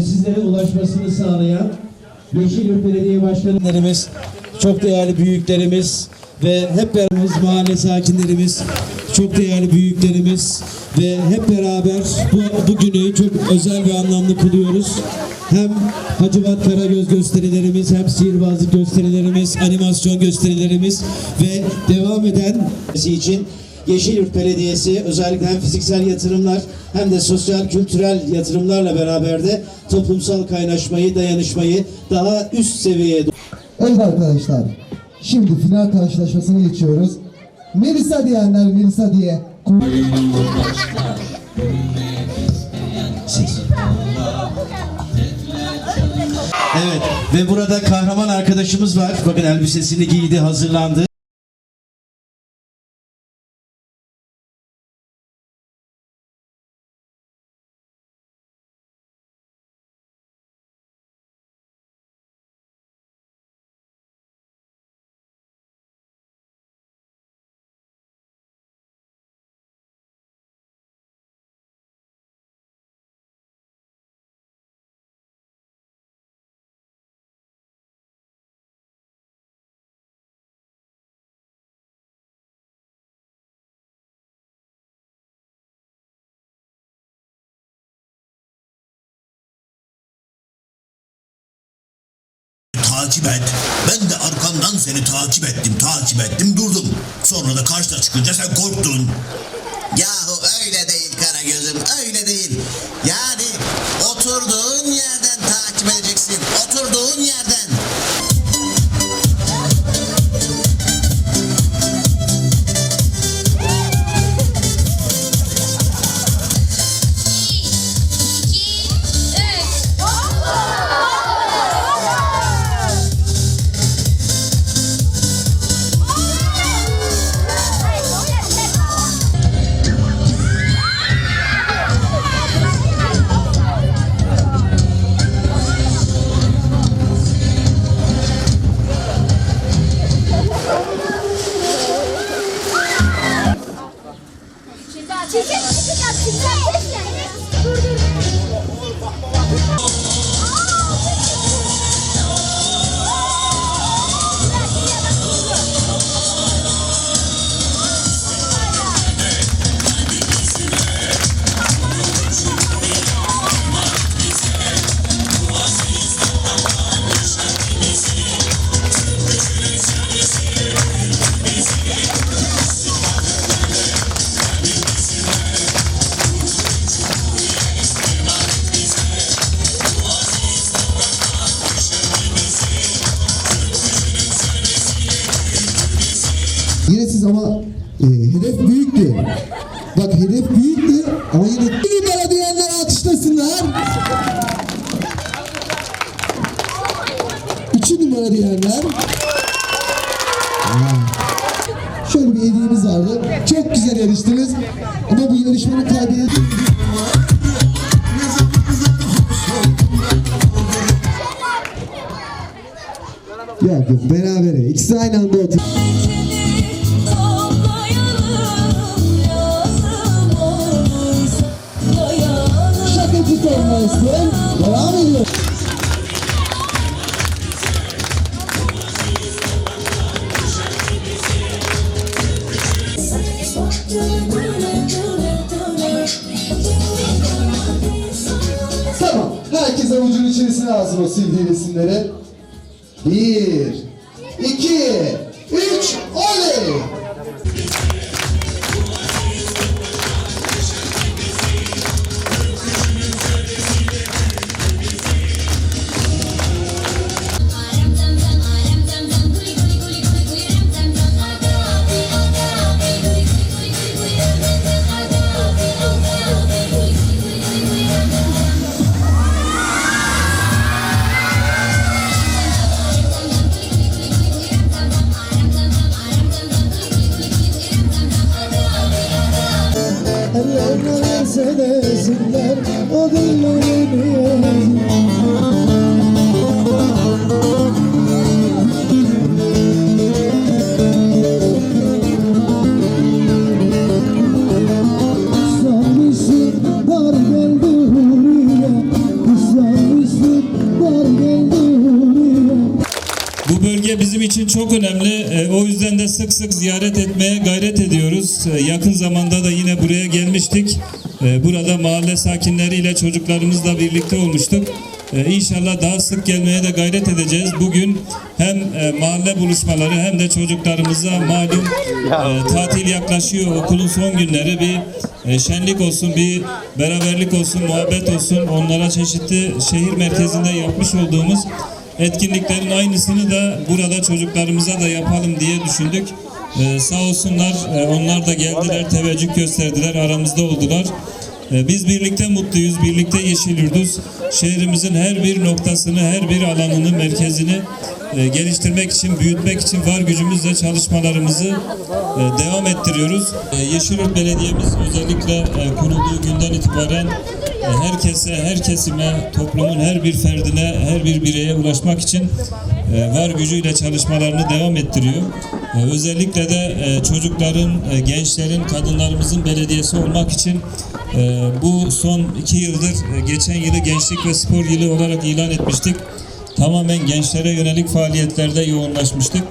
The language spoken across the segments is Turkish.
sizlere ulaşmasını sağlayan Yeşilyurt Belediye Başkanlarımız, çok değerli büyüklerimiz ve hep beraber mahalle sakinlerimiz, çok değerli büyüklerimiz ve hep beraber bu, bu günü çok özel ve anlamlı kılıyoruz. Hem Hacivat Karagöz gösterilerimiz, hem sihirbazlık gösterilerimiz, animasyon gösterilerimiz ve devam eden için Yeşilyurt Belediyesi özellikle hem fiziksel yatırımlar hem de sosyal kültürel yatırımlarla beraber de toplumsal kaynaşmayı, dayanışmayı daha üst seviyeye Evet arkadaşlar. Şimdi final karşılaşmasına geçiyoruz. Melisa diyenler Melisa diye. Evet ve burada kahraman arkadaşımız var. Bakın elbisesini giydi, hazırlandı. Takip et. Ben de arkamdan seni takip ettim, takip ettim, durdum. Sonra da karşına çıkınca sen korktun. Yahu öyle değil Karagöz'üm, öyle değil. Yine siz ama e, hedef büyüktü. Bak hedef büyüktü ama yine bir numara diyenler alkışlasınlar. İki numara diyenler. Şöyle bir hediyemiz vardı. Çok güzel yarıştınız. Ama bu yarışmanın kaybeden... Yok yok berabere. İkisi aynı anda otur. Ediyor. Tamam. Herkes avucun içerisine alsın o sildiği resimleri. Bir, iki, üç, oley! Bu bölge bizim için çok önemli. E, o yüzden de sık sık ziyaret etmeye gayret ediyoruz. E, yakın zamanda da yine buraya gelmiştik. E, Burada mahalle sakinleriyle çocuklarımızla birlikte olmuştuk. E, İnşallah daha sık gelmeye de gayret edeceğiz. Bugün hem e, mahalle buluşmaları hem de çocuklarımıza malum e, tatil yaklaşıyor. Okulun son günleri bir e, şenlik olsun, bir beraberlik olsun, muhabbet olsun. Onlara çeşitli şehir merkezinde yapmış olduğumuz etkinliklerin aynısını da burada çocuklarımıza da yapalım diye düşündük. Ee, sağ olsunlar e, onlar da geldiler, teveccüh gösterdiler, aramızda oldular. Ee, biz birlikte mutluyuz, birlikte yeşil yurduz. Şehrimizin her bir noktasını, her bir alanını, merkezini e, geliştirmek için, büyütmek için var gücümüzle çalışmalarımızı e, devam ettiriyoruz. E, Yeşilyurt Belediye'miz özellikle e, kurulduğu günden itibaren e, herkese, her kesime, toplumun her bir ferdine, her bir bireye ulaşmak için e, var gücüyle çalışmalarını devam ettiriyor. E, Özellikle de e, çocukların, e, gençlerin, kadınlarımızın belediyesi olmak için e, bu son iki yıldır, e, geçen yılı gençlik ve spor yılı olarak ilan etmiştik. Tamamen gençlere yönelik faaliyetlerde yoğunlaşmıştık.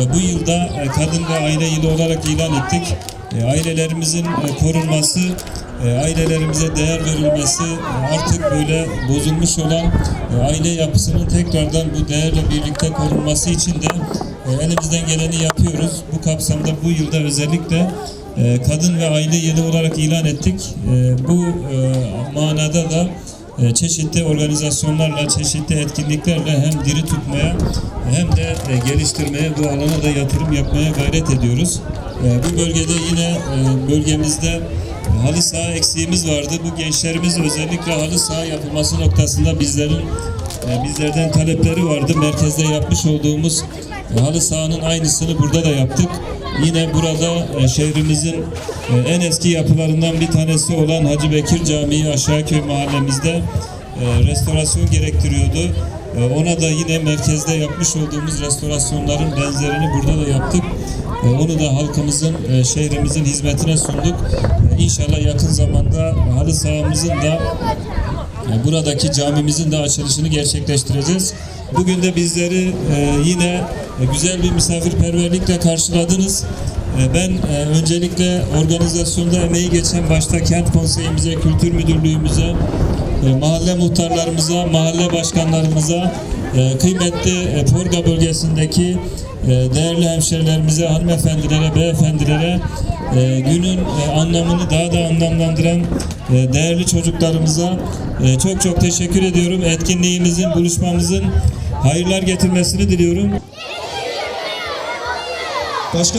E, Bu yılda e, kadın ve aile yılı olarak ilan ettik. E, Ailelerimizin e, korunması, ailelerimize değer verilmesi, artık böyle bozulmuş olan aile yapısının tekrardan bu değerle birlikte korunması için de elimizden geleni yapıyoruz. Bu kapsamda bu yılda özellikle kadın ve aile yılı olarak ilan ettik. Bu manada da çeşitli organizasyonlarla, çeşitli etkinliklerle hem diri tutmaya hem de e, geliştirmeye, bu alana da yatırım yapmaya gayret ediyoruz. E, Bu bölgede yine e, bölgemizde halı saha eksiğimiz vardı. Bu gençlerimiz özellikle halı saha yapılması noktasında bizlerin e, bizlerden talepleri vardı. Merkezde yapmış olduğumuz halı sahanın aynısını burada da yaptık. Yine burada e, şehrimizin e, en eski yapılarından bir tanesi olan Hacı Bekir Camii Aşağıköy mahallemizde e, restorasyon gerektiriyordu. Ona da yine merkezde yapmış olduğumuz restorasyonların benzerini burada da yaptık. Onu da halkımızın, şehrimizin hizmetine sunduk. İnşallah yakın zamanda halı sahamızın da buradaki camimizin de açılışını gerçekleştireceğiz. Bugün de bizleri yine güzel bir misafirperverlikle karşıladınız. E, Ben e, öncelikle organizasyonda emeği geçen başta kent konseyimize, kültür müdürlüğümüze, e, mahalle muhtarlarımıza, mahalle başkanlarımıza, e, kıymetli e, Porga bölgesindeki e, değerli hemşerilerimize, hanımefendilere, beyefendilere e, günün e, anlamını daha da anlamlandıran e, değerli çocuklarımıza e, çok çok teşekkür ediyorum. Etkinliğimizin, buluşmamızın hayırlar getirmesini diliyorum. Başka